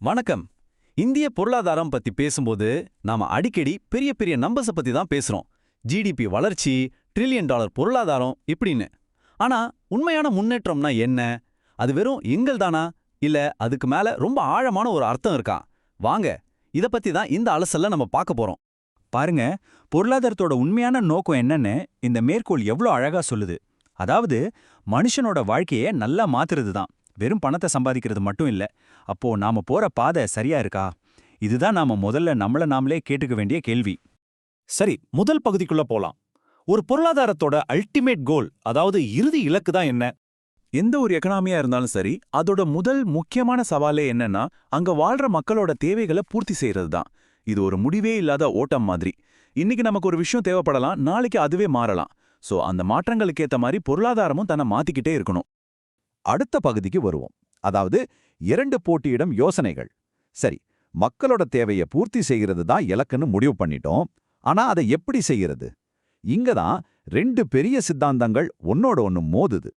வணக்கம். இந்திய பொருளாதாரம் பத்தி பேசும்போது நாம அடிக்கடி பெரிய பெரிய நம்பர்ஸ பத்தி தான் பேசுறோம். ஜிடிபி வளர்ச்சி ட்ரில்லியன் டாலர் பொருளாதாரம் இப்படின்னு. ஆனா உண்மையான முன்னேற்றம்னா என்ன? அது வெறும் எங்கள் தானா? இல்ல அதுக்கு மேல ரொம்ப ஆழமான ஒரு அர்த்தம் இருக்கா? வாங்க இத பத்தி தான் இந்த அலசல்ல நம்ம பார்க்க போறோம். பாருங்க பொருளாதாரத்தோட உண்மையான நோக்கம் என்னன்னு இந்த மேற்கோள் எவ்வளோ அழகா சொல்லுது. அதாவது மனுஷனோட வாழ்க்கையை நல்லா மாத்துறது தான் வெறும் பணத்தை சம்பாதிக்கிறது மட்டும் இல்ல. அப்போ நாம போற பாதை சரியா இருக்கா? இதுதான் நாம முதல்ல நம்மள நாமளே கேட்டுக்க வேண்டிய கேள்வி. சரி முதல் பகுதிக்குள்ள போலாம். ஒரு பொருளாதாரத்தோட அல்டிமேட் கோல் அதாவது இறுதி இலக்கு தான் என்ன? எந்த ஒரு எக்கனாமியா இருந்தாலும் சரி அதோட முதல் முக்கியமான சவாலே என்னன்னா அங்க வாழ்ற மக்களோட தேவைகளை பூர்த்தி செய்யறது தான். இது ஒரு முடிவே இல்லாத ஓட்டம் மாதிரி. இன்னைக்கு நமக்கு ஒரு விஷயம் தேவைப்படலாம் நாளைக்கு அதுவே மாறலாம். சோ அந்த மாற்றங்களுக்கு ஏத்த மாதிரி பொருளாதாரமும் தன்னை மாத்திக்கிட்டே இருக்கணும். அடுத்த பகுதிக்கு வருவோம். அதாவது இரண்டு போட்டியிடம் யோசனைகள். சரி மக்களோட தேவையை பூர்த்தி செய்கிறது தான் இலக்குன்னு முடிவு பண்ணிட்டோம். ஆனா அதை எப்படி செய்யறது இங்க தான் ரெண்டு பெரிய சித்தாந்தங்கள் ஒன்னோட ஒன்று மோதுது.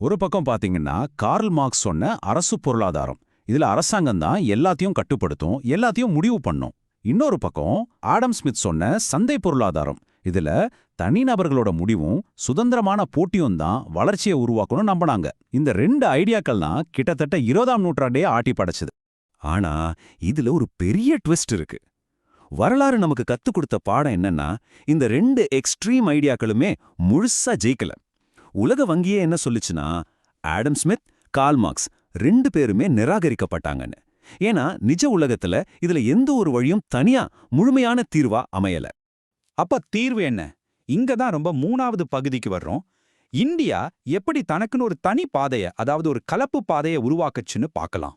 ஒரு பக்கம் பாத்தீங்கன்னா கார்ல் மார்க்ஸ் சொன்ன அரசு பொருளாதாரம். இதுல அரசாங்கம் தான் எல்லாத்தையும் கட்டுப்படுத்தும் எல்லாத்தையும் முடிவு பண்ணும். இன்னொரு பக்கம் ஆடம் ஸ்மித் சொன்ன சந்தை பொருளாதாரம். இதுல தனிநபர்களோட முடிவும் சுதந்திரமான போட்டியும் தான் வளர்ச்சியை உருவாக்கணும்னு நம்பினாங்க. இந்த ரெண்டு ஐடியாக்கள் தான் கிட்டத்தட்ட இருபதாம் நூற்றாண்டே ஆட்டி படைச்சது. ஆனா இதுல ஒரு பெரிய ட்விஸ்ட் இருக்கு. வரலாறு நமக்கு கத்துக் கொடுத்த பாடம் என்னன்னா இந்த ரெண்டு எக்ஸ்ட்ரீம் ஐடியாக்களுமே முழுசா ஜெயிக்கல. உலக வங்கியே என்ன சொல்லுச்சுன்னா ஆடம் ஸ்மித் கால்மார்க்ஸ் ரெண்டு பேருமே நிராகரிக்கப்பட்டாங்கன்னு. ஏன்னா நிஜ உலகத்துல இதுல எந்த ஒரு வழியும் தனியா முழுமையான தீர்வா அமையல. அப்ப தீர்வு என்ன? இங்க தான் ரொம்ப மூணாவது பகுதிக்கு வர்றோம். இந்தியா எப்படி தனக்குன்னு ஒரு தனி பாதைய அதாவது ஒரு கலப்பு பாதையை உருவாக்குச்சுன்னு பார்க்கலாம்.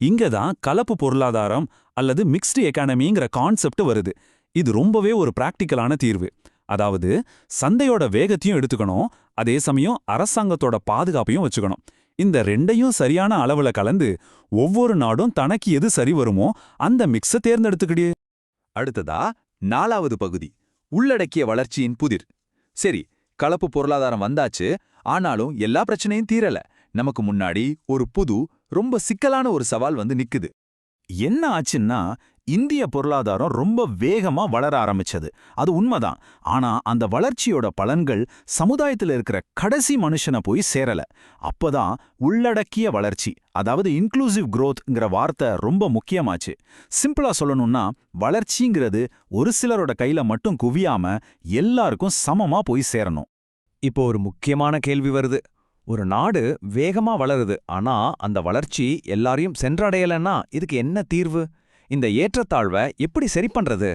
இங்க தான் கலப்பு பொருளாதாரம் அல்லது மிக்ஸ்டு எக்கானமிங்கிற கான்செப்ட் வருது. இது ரொம்பவே ஒரு பிராக்டிக்கலான தீர்வு. அதாவது சந்தையோட வேகத்தையும் எடுத்துக்கணும் அதே சமயம் அரசாங்கத்தோட பாதுகாப்பையும் வச்சுக்கணும். இந்த ரெண்டையும் சரியான அளவுல கலந்து ஒவ்வொரு நாடும் தனக்கு எது சரி வருமோ அந்த மிக்ஸ தேர்ந்தெடுத்துக்கிட்டே அடுத்ததா நாலாவது பகுதி. உள்ளடக்கிய வளர்ச்சியின் புதிர். சரி கலப்பு பொருளாதாரம் வந்தாச்சு ஆனாலும் எல்லா பிரச்சனையும் தீரல. நமக்கு முன்னாடி ஒரு புது ரொம்ப சிக்கலான ஒரு சவால் வந்து நிக்குது. என்ன ஆச்சுன்னா இந்திய பொருளாதாரம் ரொம்ப வேகமா வளர ஆரம்பிச்சது. அது உண்மைதான். ஆனா அந்த வளர்ச்சியோட பலன்கள் சமுதாயத்துல இருக்கிற கடைசி மனுஷனை போய் சேரல. அப்பதான் உள்ளடக்கிய வளர்ச்சி அதாவது இன்க்ளூசிவ் growthங்கிற வார்த்தை ரொம்ப முக்கியமாச்சு. சிம்பிளா சொல்லணும்னா வளர்ச்சிங்கிறது ஒரு சிலரோட கையில மட்டும் குவியாம எல்லாருக்கும் சமமா போய் சேரணும். இப்போ ஒரு முக்கியமான கேள்வி வருது. ஒரு நாடு வேகமா வளருது ஆனா அந்த வளர்ச்சி எல்லாரையும் சென்றடையலன்னா இதுக்கு என்ன தீர்வு? இந்த ஏற்றத்தாழ்வை எப்படி சரி பண்றது?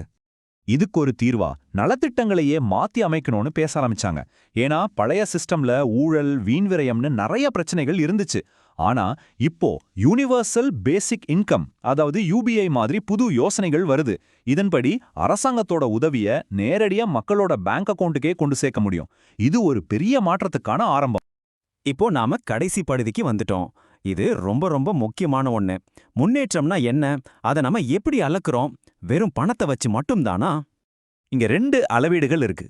இதுக்கு ஒரு தீர்வா? நலத்திட்டங்களையே மாத்தி அமைக்கணும்னு பேச ஆரம்பிச்சாங்க. ஏன்னா பழைய சிஸ்டம்ல ஊழல் வீண்விரயம்னு நிறைய பிரச்சனைகள் இருந்துச்சு. ஆனா இப்போ யூனிவர்சல் பேசிக் இன்கம் அதாவது யூபிஐ மாதிரி புது யோசனைகள் வருது. இதன்படி அரசாங்கத்தோட உதவிய நேரடியா மக்களோட பேங்க் அக்கௌண்ட்டுக்கே கொண்டு சேர்க்க முடியும். இது ஒரு பெரிய மாற்றத்துக்கான ஆரம்பம். இப்போ நாம கடைசி படுதிக்கு வந்துட்டோம். இது ரொம்ப ரொம்ப முக்கியமான ஒண்ணு. முன்னேற்றம்னா என்ன? அதை நம்ம எப்படி அளக்குறோம்? வெறும் பணத்தை வச்சு மட்டும்தானா? இங்க ரெண்டு அளவீடுகள் இருக்கு.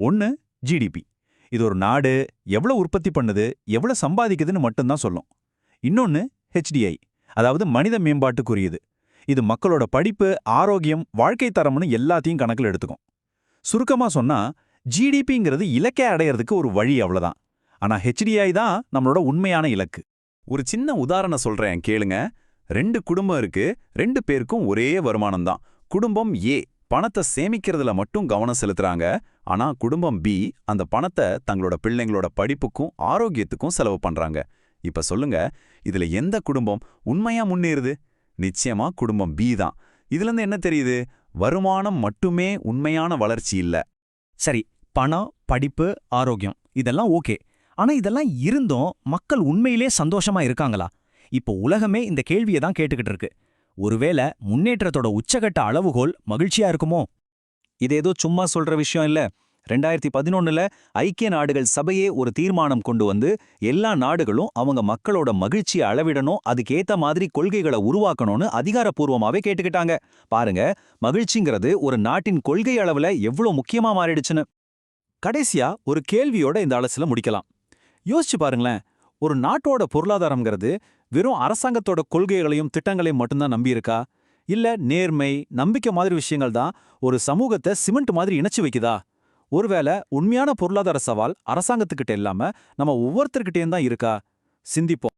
ஒன்னு ஜிடிபி இது ஒரு நாடு எவ்வளவு உற்பத்தி பண்ணுது எவ்வளவு சம்பாதிக்குதுன்னு மட்டும்தான் சொல்லும். இன்னொன்னு ஹெச்டிஐ அதாவது மனித மேம்பாட்டுக்குரியது. இது மக்களோட படிப்பு ஆரோக்கியம் வாழ்க்கை தரம்னு எல்லாத்தையும் கணக்கில் எடுத்துக்கும். சுருக்கமா சொன்னா ஜிடிபிங்கிறது இலக்கை அடையறதுக்கு ஒரு வழி அவ்வளவுதான். ஆனா ஹெச்டிஐ தான் நம்மளோட உண்மையான இலக்கு. ஒரு சின்ன உதாரணம் சொல்றேன் கேளுங்க. ரெண்டு குடும்பம் இருக்கு ரெண்டு பேருக்கும் ஒரே வருமானம் தான். குடும்பம் ஏ பணத்தை சேமிக்கிறதுல மட்டும் கவனம் செலுத்துறாங்க. ஆனா குடும்பம் பி அந்த பணத்தை தங்களோட பிள்ளைங்களோட படிப்புக்கும் ஆரோக்கியத்துக்கும் செலவு பண்றாங்க. இப்ப சொல்லுங்க இதுல எந்த குடும்பம் உண்மையா முன்னேறுது? நிச்சயமா குடும்பம் பி தான். இதுல இருந்து என்ன தெரியுது? வருமானம் மட்டுமே உண்மையான வளர்ச்சி இல்ல. சரி பணம் படிப்பு ஆரோக்கியம் இதெல்லாம் ஓகே. ஆனா இதெல்லாம் இருந்தும் மக்கள் உண்மையிலே சந்தோஷமா இருக்காங்களா? இப்போ உலகமே இந்த கேள்வியை தான் கேட்டுக்கிட்டு இருக்கு. ஒருவேளை முன்னேற்றத்தோட உச்சகட்ட அளவுகோல் மகிழ்ச்சியா இருக்குமோ? இது ஏதோ சும்மா சொல்ற விஷயம் இல்ல. ரெண்டாயிரத்தி பதினொன்னுல ஐக்கிய நாடுகள் சபையே ஒரு தீர்மானம் கொண்டு வந்து எல்லா நாடுகளும் அவங்க மக்களோட மகிழ்ச்சியை அளவிடணும் அதுக்கேத்த மாதிரி கொள்கைகளை உருவாக்கணும்னு அதிகாரப்பூர்வமாவே கேட்டுக்கிட்டாங்க. பாருங்க மகிழ்ச்சிங்கிறது ஒரு நாட்டின் கொள்கை அளவுல எவ்வளவு முக்கியமா மாறிடுச்சுன்னு. கடைசியா ஒரு கேள்வியோட இந்த அலசில முடிக்கலாம். யோசிச்சு பாருங்களேன். ஒரு நாட்டோட பொருளாதாரம்ங்கிறது வெறும் அரசாங்கத்தோட கொள்கைகளையும் திட்டங்களையும் மட்டும்தான் நம்பியிருக்கா? இல்ல நேர்மை நம்பிக்கை மாதிரி விஷயங்கள் தான் ஒரு சமூகத்தை சிமெண்ட் மாதிரி இணைச்சு வைக்குதா? ஒருவேளை உண்மையான பொருளாதார சவால் அரசாங்கத்துக்கிட்ட இல்லாம நம்ம ஒவ்வொருத்தர்கிட்டேயும் தான் இருக்கா? சிந்திப்போம்.